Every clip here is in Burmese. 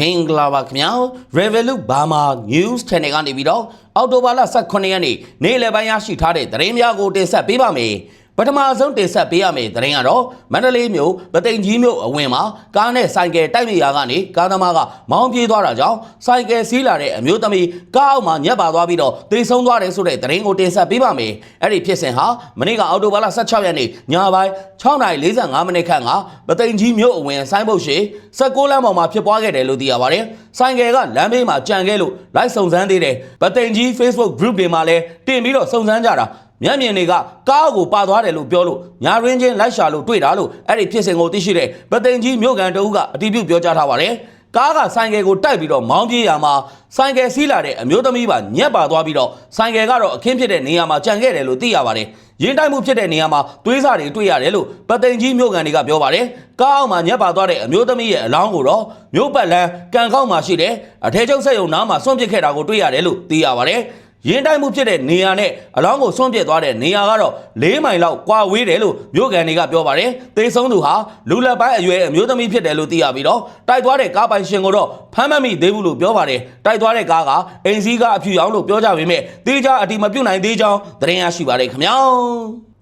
မင်္ဂလာပါခင်ဗျာ Revolut Burma News Channel ကနေပြီးတော့အော်တိုဘာလ18ရက်နေ့နေ့လယ်ပိုင်းရရှိထားတဲ့သတင်းများကိုတင်ဆက်ပေးပါမယ် ပထမဆုံးတင်ဆက်ပေးရမယ့်သတင်းကတော့မန္တလေးမြို့ဗသိမ်ကြီးမြို့အဝင်မှာကားနဲ့ဆိုင်ကယ်တိုက်မိရာကနေကားသမားကမောင်းပြေးသွားတာကြောင့်ဆိုင်ကယ်စီးလာတဲ့အမျိုးသမီးကားအောက်မှာညက်ပါသွားပြီးတော့တေဆုံးသွားတယ်ဆိုတဲ့သတင်းကိုတင်ဆက်ပေးပါမယ်အဲ့ဒီဖြစ်စဉ်ဟာမနေ့ကအော်တိုဘာလ16ရက်နေ့ညပိုင်း6:45မိနစ်ခန့်ကဗသိမ်ကြီးမြို့အဝင်ဆိုင်းဘုတ်ရှိ16လမ်းပေါ်မှာဖြစ်ပွားခဲ့တယ်လို့သိရပါတယ်ဆိုင်ကယ်ကလမ်းဘေးမှာကြံခဲ့လို့လိုက်စုံစမ်းသေးတယ်ဗသိမ်ကြီး Facebook group တွေမှာလည်းတင်ပြီးတော့စုံစမ်းကြတာ မျက်မြင်တွေကကားကိုပါသွားတယ်လို့ပြောလို့ညာရင်းချင်းလိုက်ရှာလို့တွေ့တာလို့အဲ့ဒီဖြစ်စဉ်ကိုသိရှိတဲ့ဗသိမ်ကြီးမြို့ကန်တအုပ်ကအတည်ပြုပြောကြားထားပါတယ်ကားကဆိုင်ကယ်ကိုတိုက်ပြီးတော့မောင်းပြေးရမှာဆိုင်ကယ်စီးလာတဲ့အမျိုးသမီးပါညက်ပါသွားပြီးတော့ဆိုင်ကယ်ကတော့အခင်းဖြစ်တဲ့နေရာမှာကြံခဲ့တယ်လို့သိရပါတယ်ရင်းတိုက်မှုဖြစ်တဲ့နေရာမှာသွေးစာတွေတွေ့ရတယ်လို့ပသိမ်ကြီးမြို့ကန်တွေကပြောပါတယ်ကားအောက်မှာညက်ပါသွားတဲ့အမျိုးသမီးရဲ့အလောင်းကိုတော့မြို့ပတ်လန်းကန်ကောက်မှာရှိတဲ့အထည်ချုပ်ဆက်ယုံနားမှာဆွန့်ပစ်ခဲ့တာကိုတွေ့ရတယ်လို့သိရပါတယ် ရင်တိုက်မှုဖြစ်တဲ့နေရာနဲ့အလောင်းကိုဆွန့်ပစ်သွားတဲ့နေရာကတော့၄မိုင်လောက်ကွာဝေးတယ်လို့မြို့ကန်တွေကပြောပါတယ်။သေဆုံးသူဟာလူလက်ပိုင်းအရွယ်အမျိုးသမီးဖြစ်တယ်လို့သိရပြီးတော့တိုက်သွားတဲ့ကားပိုင်ရှင်ကိုတော့ဖမ်းမမိသေးဘူးလို့ပြောပါတယ်။တိုက်သွားတဲ့ကားကအိမ်စီးကားအဖြူရောင်လို့ပြောကြပေမဲ့တေးကြအတိမပြုတ်နိုင်သေးကြောင်းသတင်းရရှိပါတယ်ခင်ဗျာ။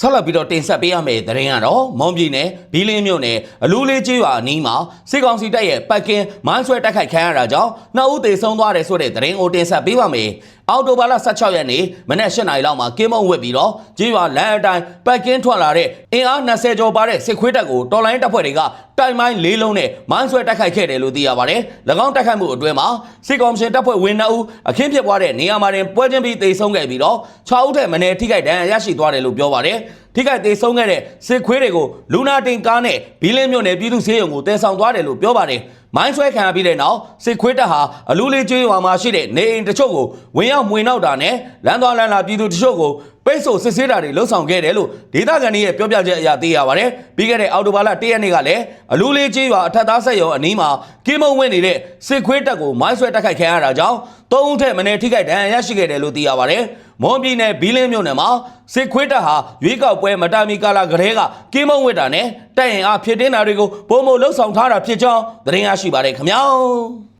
ဆက်လက်ပြီးတော့တင်ဆက်ပေးရမယ့်သတင်းကတော့မွန်ပြည်နယ်ဘီလင်းမြို့နယ်အလူးလေးကျေးရွာအနီးမှာစစ်ကောင်စီတပ်ရဲ့ပတ်ကင်းမိုင်းဆွဲတိုက်ခိုက်ခံရတာကြောင့်နှစ်ဦးသေဆုံးသွားတယ်ဆိုတဲ့သတင်းကိုတင်ဆက်ပေးပါမယ်။ အော်တိုဘာလ16ရက်နေ့မနက်8:00နာရီလောက်မှာကင်းမုံဝစ်ပြီးတော့ကျေးရွာလမ်းအတိုင်းပတ်ကင်းထွက်လာတဲ့အင်အား20ကျော်ပါတဲ့စစ်ခွေးတပ်ကိုတော်လိုင်းတပ်ဖွဲ့တွေကတိုင်မိုင်းလေးလုံးနဲ့မိုင်းဆွဲတိုက်ခိုက်ခဲ့တယ်လို့သိရပါတယ်။၎င်းတိုက်ခိုက်မှုအတွင်းမှာစစ်ကောင်ရှင်တပ်ဖွဲ့ဝင်2ဦးအခင်းဖြစ်ပွားတဲ့နေရာမှာတင်ပွဲချင်းပြီးသေဆုံးခဲ့ပြီးတော့6ဦးထက်မနည်းထိခိုက်ဒဏ်ရာရရှိသွားတယ်လို့ပြောပါတယ်။ထိခိုက်သေးဆုံးခဲ့တဲ့စစ်ခွေးတွေကိုလူနာတင်ကားနဲ့ဘီလင်းမြို့နယ်ပြည်သူ့ဆေးရုံကိုတည်ဆောင်သွားတယ်လို့ပြောပါတယ်။ မိုင်းဆွဲခံရပြီးတဲ့နောက်စစ်ခွေးတပ်ဟာအလူလေးကျွေးရွာမှာရှိတဲ့နေအိမ်တချို့ကိုဝင်ရောက်မှွေနောက်တာနဲ့လမ်းသွားလမ်းလာပြည်သူတချို့ကို ပိတ်ဆို့စစ်ဆေးတာတွေလှုပ်ဆောင်ခဲ့တယ်လို့ဒေသခံတွေရဲ့ပြောပြချက်အရသိရပါတယ်။ပြီးခဲ့တဲ့အောက်တိုဘာလ၁ရက်နေ့ကလည်းအလူလေးကျွေးရွာအထက်သားဆက်ရုံအနီးမှာကင်းမုံဝင်နေတဲ့စစ်ခွေးတပ်ကိုမိုင်းဆွဲတိုက်ခိုက်ခံရတာကြောင့်သုံးဦးထက်မနည်းထိခိုက်ဒဏ်ရာရရှိခဲ့တယ်လို့သိရပါတယ်။မွန်ပြည်နယ်ဘီလင်းမြို့နယ်မှာစစ်ခွေးတပ်ဟာရွေးကောက်ပွဲမတာမီကာလာကလေးကကင်းမုံဝစ်တာနဲ့တိုက်ရင်အားဖြစ်တင်းတာတွေကိုပုံမလှုပ်ဆောင်ထားတာဖြစ်ကြောင်းသတင်းရရှိပါတယ်ခင်ဗျာ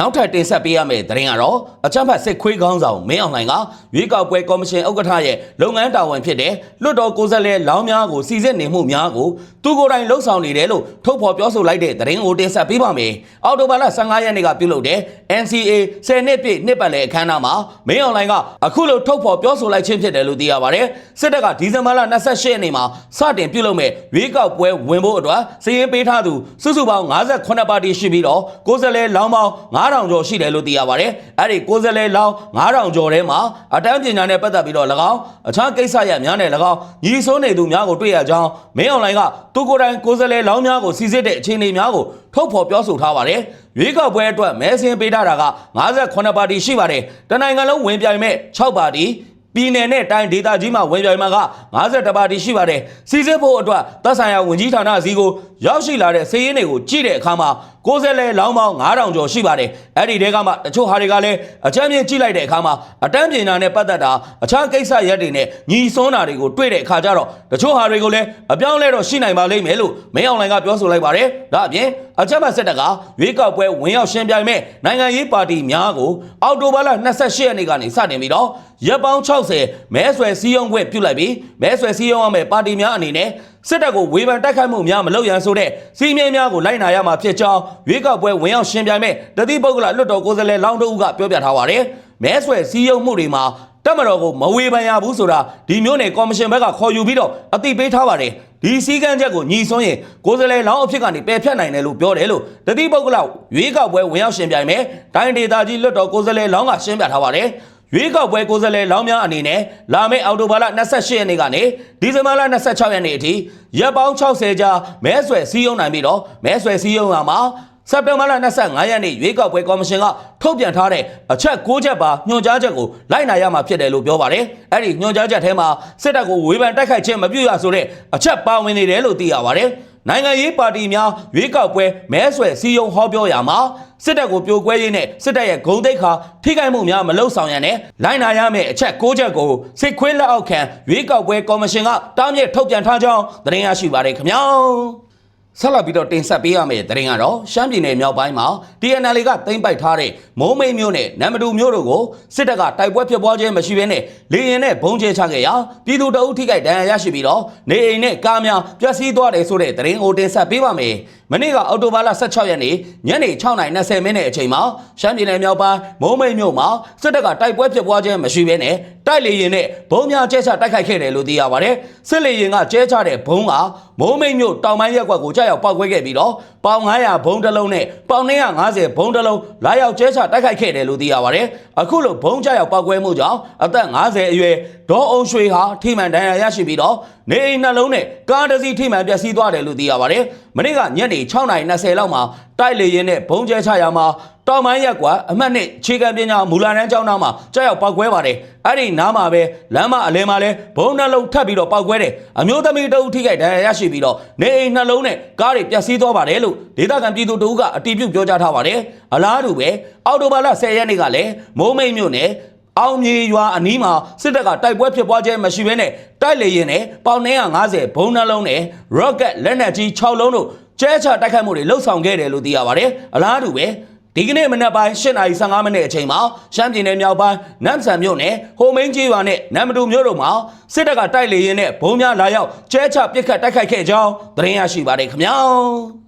နောက်ထပ်တင်ဆက်ပေးရမယ့်သတင်းကတော့အချမ်းဖတ်စစ်ခွေးကောင်းဆောင်မင်းအောင်လှိုင်ကရွေးကောက်ပွဲကော်မရှင်ဥက္ကဋ္ဌရဲ့လုပ်ငန်းတာဝန်ဖြစ်တဲ့လွတ်တော်ကိုယ်စားလှယ်လောင်းများကိုစီစစ်နေမှုများကိုသူကိုယ်တိုင်လှုပ်ဆောင်နေတယ်လို့ထုတ်ဖော်ပြောဆိုလိုက်တဲ့သတင်းကိုတင်ဆက်ပေးပါမယ်။အောက်တိုဘာလ15ရက်နေ့ကပြုလုပ်တဲ့ NCA 10နှစ်ပြည့်နှစ်ပတ်လည်အခမ်းအနားမှာမင်းအောင်လှိုင်ကအခုလိုထုတ်ဖော်ပြောဆိုလိုက်ခြင်းဖြစ်တယ်လို့သိရပါတယ်။စစ်တပ်ကဒီဇင်ဘာလ28ရက်နေ့မှာစတင်ပြုလုပ်မဲ့ရွေးကောက်ပွဲဝင်ဖို့အတွက်စီရင်ပေးထားသူစုစုပေါင်း58ပါတီရှိပြီးတော့ကိုယ်စားလှယ်လောင်းပေါင်း9000ကျော်ရှိတယ်လို့သိရပါတယ်။အဲ့ဒီကိုယ်စားလှယ်လောင်း9000ကျော်ထဲမှာအတန်းပညာနဲ့ပတ်သက်ပြီးတော့၎င်းအခြားကိစ္စရပ်များနဲ့၎င်းညီစိုးနေသူများကိုတွေ့ရကြောင်းမင်းအွန်လိုင်းကသူကိုယ်တိုင်ကိုယ်စားလှယ်လောင်းများကိုစီစစ်တဲ့အခြေအနေများကိုထုတ်ဖော်ပြောဆိုထားပါတယ်။ရွေးကောက်ပွဲအတွက်မဲဆင်းပေးထားတာက58ပါတီရှိပါတယ်။တနိုင်ငံလုံးဝင်ပြိုင်မဲ့6ပါတီပြည်နယ်နဲ့တိုင်းဒေသကြီးမှာဝင်ပြိုင်မှာက52ပါတီရှိပါတယ်။စီစစ်ဖို့အတွက်သက်ဆိုင်ရာဝန်ကြီးဌာနစီကိုရောက်ရှိလာတဲ့စည်ရင်းတွေကိုကြည့်တဲ့အခါမှာ ကိုယ်စားလှယ်လောင်းပေါင်း9000ကျော်ရှိပါတယ်။အဲ့ဒီတဲကမှတချို့ဟာတွေကလည်းအချမ်းမြင့်ကြည့်လိုက်တဲ့အခါမှာအတန်းပညာနဲ့ပတ်သက်တာအခြားကိစ္စရပ်တွေနဲ့ညီစွန်းတာတွေကိုတွေ့တဲ့အခါကျတော့တချို့ဟာတွေကိုလည်းအပြောင်းလဲတော့ရှိနိုင်ပါလိမ့်မယ်လို့မင်းအောင်လှိုင်ကပြောဆိုလိုက်ပါတယ်။ဒါအပြင်အချက်မှတ်စစ်တပ်ကရွေးကောက်ပွဲဝင်ရောက်ရှင်ပြိုင်မဲ့နိုင်ငံရေးပါတီများကိုအောက်တိုဘာလ28ရက်နေ့ကနေစတင်ပြီးတော့ရက်ပေါင်း60မဲဆွယ်စည်းရုံးခွင့်ပြုလိုက်ပြီးမဲဆွယ်စည်းရုံးရမယ့်ပါတီများအနေနဲ့ စစ်တပ်ကိုဝေဖန်တိုက်ခိုက်မှုများမလုပ်ရန်ဆိုတဲ့စီးမြင်များကိုလိုက်နာရမှာဖြစ်ကြောင်းရွေးကောက်ပွဲဝင်ရောက်ရှင်ပြိုင်မဲ့တတိပုဂ္ဂလလွတ်တော်ကိုယ်စားလှယ်လောင်းတို့ကပြောပြထားပါတယ်။မဲဆွယ်စည်းရုံးမှုတွေမှာတက်မတော်ကိုမဝေဖန်ရဘူးဆိုတာဒီမျိုးနဲ့ကော်မရှင်ဘက်ကခေါ်ယူပြီးတော့အသိပေးထားပါတယ်ဒီစည်းကမ်းချက်ကိုညီစွန်းရင်ကိုယ်စားလှယ်လောင်းအဖြစ်ကနေပယ်ဖြတ်နိုင်တယ်လို့ပြောတယ်လို့တတိပုဂ္ဂလရွေးကောက်ပွဲဝင်ရောက်ရှင်ပြိုင်မဲ့တိုင်းဒေသကြီးလွတ်တော်ကိုယ်စားလှယ်လောင်းကရှင်းပြထားပါတယ် ရွေးကောက်ပွဲကိုယ်စားလှယ်လောင်းများအနေနဲ့လာမယ့်အောက်တိုဘာလ28ရက်နေ့ကနေဒီဇင်ဘာလ26ရက်နေ့အထိရက်ပေါင်း60ကြာမဲဆွယ်စည်းရုံးနိုင်ပြီးတော့မဲဆွယ်စည်းရုံးရမှာစက်တင်ဘာလ25ရက်နေ့ရွေးကောက်ပွဲကော်မရှင်ကထုတ်ပြန်ထားတဲ့အချက်6ချက်ပါညွှန်ကြားချက်ကိုလိုက်နာရမှာဖြစ်တယ်လို့ပြောပါတယ်။အဲ့ဒီညွှန်ကြားချက်ထဲမှာစစ်တပ်ကိုဝေဖန်တိုက်ခိုက်ခြင်းမပြုရဆိုတဲ့အချက်ပါဝင်နေတယ်လို့သိရပါတယ်။ နိုင်ငံရေးပါတီများရွေးကောက်ပွဲမဲဆွယ်စည်းရုံးဟောပြောရမှာစစ်တပ်ကိုပြိုကွဲရေးနဲ့စစ်တပ်ရဲ့ဂုံတိတ်ခါထိခိုက်မှုများမလုံဆောင်ရန်နဲ့လိုင်းနာရမယ့်အချက်6ချက်ကိုစစ်ခွေးလက်အောက်ခံရွေးကောက်ပွဲကော်မရှင်ကတားမြစ်ထုတ်ပြန်ထားကြောင်းသတင်းရရှိပါတယ်ခင်ဗျာ။ ဆက်လက်ပြီးတော့တင်ဆက်ပေးရမယ့်သတင်းကတော့ရှမ်းပြည်နယ်မြောက်ပိုင်းမှာ TNL ကတင်ပိုက်ထားတဲ့မိုးမိတ်မြို့နဲ့နမ်မတူမြို့တို့ကိုစစ်တပ်ကတိုက်ပွဲဖြစ်ပွားခြင်းမရှိဘဲနဲ့လေရင်နဲ့ဘုံကျဲချခဲ့ရာပြည်သူတအုပ်ထိခိုက်ဒဏ်ရာရရှိပြီးတော့နေအိမ်နဲ့ကားများပျက်စီးသွားတယ်ဆိုတဲ့သတင်းကိုတင်ဆက်ပေးပါမယ်။မနေ့ကအောက်တိုဘာလ16ရက်နေ့ညနေ6:20မိနစ်အချိန်မှာရှမ်းပြည်နယ်မြောက်ပိုင်းမိုးမိတ်မြို့မှာစစ်တပ်ကတိုက်ပွဲဖြစ်ပွားခြင်းမရှိဘဲနဲ့ တိုက်လေရင်နဲ့ဘုံများကျဲချတိုက်ခိုက်ခဲ့တယ်လို့သိရပါတယ်။စစ်လေရင်ကကျဲချတဲ့ဘုံကမိုးမိတ်မြို့တောင်ပိုင်းရက်ကွက်ကိုကြာရောက်ပောက်ကွဲခဲ့ပြီးတော့ပေါင်900ဘုံတစ်လုံးနဲ့ပေါင်250ဘုံတစ်လုံးလာရောက်ကျဲချတိုက်ခိုက်ခဲ့တယ်လို့သိရပါတယ်။အခုလိုဘုံကြာရောက်ပောက်ကွဲမှုကြောင့်အသက်50အရွယ်ဒေါ်အောင်ရွှေဟာထိမှန်ဒဏ်ရာရရှိပြီးတော့နေအိမ်နှလုံးနဲ့ကားတစ်စီးထိမှန်ပျက်စီးသွားတယ်လို့သိရပါတယ်။မနေ့ကညနေ6:20လောက်မှာတိုက်လေရင်နဲ့ဘုံကျဲချရာမှာတောင်ပိုင်းရက်ကွာအမှတ်နှစ်ခြေကံပညာမူလာတန်းကျောင်းသားမှာကြောက်ရောက်ပောက်ကွဲပါတယ်အဲ့ဒီနားမှာပဲလမ်းမအလဲမှာလဲဘုံနှလုံးထပ်ပြီးတော့ပောက်ကွဲတယ်အမျိုးသမီးတအုပ်ထိခိုက်ဒဏ်ရာရရှိပြီးတော့နေအိမ်နှလုံးနဲ့ကားတွေပျက်စီးသွားပါတယ်လို့ဒေသခံပြည်သူတအုပ်ကအတည်ပြုပြောကြားထားပါတယ်အလားတူပဲအော်တိုဘာလ10ရက်နေ့ကလည်းမိုးမိတ်မြို့နယ်အောင်မြေရွာအနီးမှာစစ်တပ်ကတိုက်ပွဲဖြစ်ပွားခြင်းမရှိဘဲနဲ့တိုက်လေရင်နဲ့ပေါင်950ဘုံနှလုံးနဲ့ rocket လက်နက်ကြီး6လုံးတို့ကျဲချတိုက်ခိုက်မှုတွေလှုပ်ဆောင်ခဲ့တယ်လို့သိရပါတယ်အလားတူပဲဒီကနေ့မနက်ပိုင်း8:15မိနစ်အချိန်မှာရှမ်းပြည်နယ်မြောက်ပိုင်းနမ်ဆန်မြို့နယ်ဟိုမင်းကြီးရွာနဲ့နမ်မတူမြို့တို့မှာစစ်တပ်ကတိုက်လေရင်နဲ့ဘုံများလာရောက်ကျဲချပစ်ခတ်တိုက်ခိုက်ခဲ့ကြောင်းသတင်းရရှိပါတယ်ခင်ဗျာ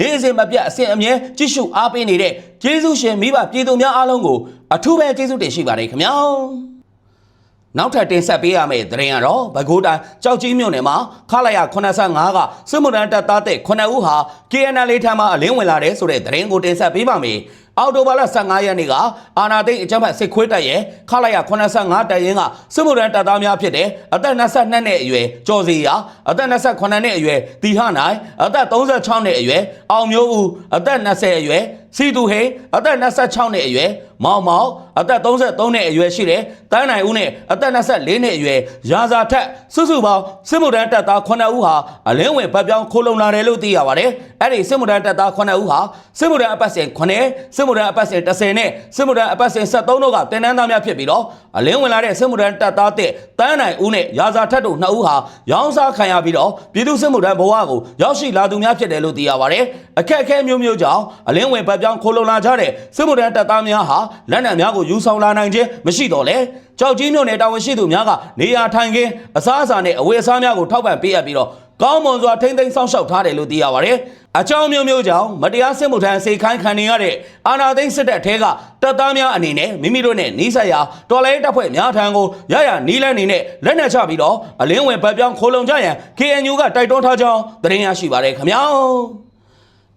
နေ့စဉ်မပြတ်အစဉ်အမြဲကြည့်ရှုအားပေးနေတဲ့ကျေးဇူးရှင်မိဘပြည်သူများအားလုံးကိုအထူးပဲကျေးဇူးတင်ရှိပါတယ်ခင်ဗျာနောက်ထပ်တင်ဆက်ပေးရမယ့်သတင်းကတော့ပဲခူးတိုင်းကြောက်ကြီးမြို့နယ်မှာခလာရ85ကစစ်မှုထမ်းတပ်သားတဲ့9ဦးဟာ KNL ထံမှအလင်းဝင်လာတဲ့ဆိုတဲ့သတင်းကိုတင်ဆက်ပေးပါမယ်။ အော်တိုဘာလ15ရက်နေ့ကအာနာသိန်းအကြမ်းဖက်စစ်ခွေးတပ်ရဲ့ခလာရ85တပ်ရင်းကစစ်မှုထမ်းတပ်သားများဖြစ်တဲ့အသက်22နှစ်အရွယ်ကျော်စီယာအသက်28နှစ်အရွယ်တီဟနိုင်အသက်36နှစ်အရွယ်အောင်မျိုးဦးအသက်20အရွယ်စီတူဟိန်အသက်26နှစ်အရွယ်မောင်မောင်အသက်33နှစ်အရွယ်ရှိတဲ့တန်းနိုင်ဦးနဲ့အသက်24နှစ်အရွယ်ရာဇာထက်စုစုပေါင်းစစ်မှုထမ်းတပ်သား9ဦးဟာအလင်းဝင်ဗတ်ပြောင်းခိုးလုံလာတယ်လို့သိရပါတယ်။အဲ့ဒီစစ်မှုထမ်းတပ်သား9ဦးဟာစစ်မှုထမ်းအပတ်စဉ်9စစ်မှုထမ်းအပတ်စဉ်10နဲ့စစ်မှုထမ်းအပတ်စဉ်73တို့ကတင်နန်းသားများဖြစ်ပြီးတော့အလင်းဝင်လာတဲ့စစ်မှုထမ်းတပ်သားတဲ့တန်းနိုင်ဦးနဲ့ရာဇာထက်တို့2ဦးဟာရောင်းစားခံရပြီးတော့ပြည်သူစစ်မှုထမ်းဘဝကိုရောက်ရှိလာသူများဖြစ်တယ်လို့သိရပါတယ်။အခက်အခဲမျိုးမျိုးကြောင့်အလင်းဝင်ဗတ်ပြောင်းခိုးလုံလာကြတဲ့စစ်မှုထမ်းတပ်သားများဟာလက်နက်များကိုယူဆောင်လာနိုင်ခြင်းမရှိတော့လေကြောက်ကြီးမြို့နယ်တာဝန်ရှိသူများကနေရာထိုင်ခင်းအစားအစာနဲ့အဝတ်အစားများကိုထောက်ပံ့ပေးရပြီးတော့ကောင်းမွန်စွာထိမ့်သိမ်းစောင့်ရှောက်ထားတယ်လို့သိရပါတယ်။အကြောင်းမျိုးမျိုးကြောင့်မတရားစစ်မှုထမ်းစေခိုင်းခံနေရတဲ့အာဏာသိမ်းစစ်တပ်ထဲကတပ်သားများအနေနဲ့မိမိတို့နဲ့နှီးဆက်ရာတော်လိုင်းတပ်ဖွဲ့များထံကိုရရနီးလန်းနေနဲ့လက်နက်ချပြီးတော့အလင်းဝင်ဗတ်ပြောင်းခိုးလုံကြရန် KNU ကတိုက်တွန်းထားကြောင်းသတင်းရရှိပါတယ်ခင်ဗျာ။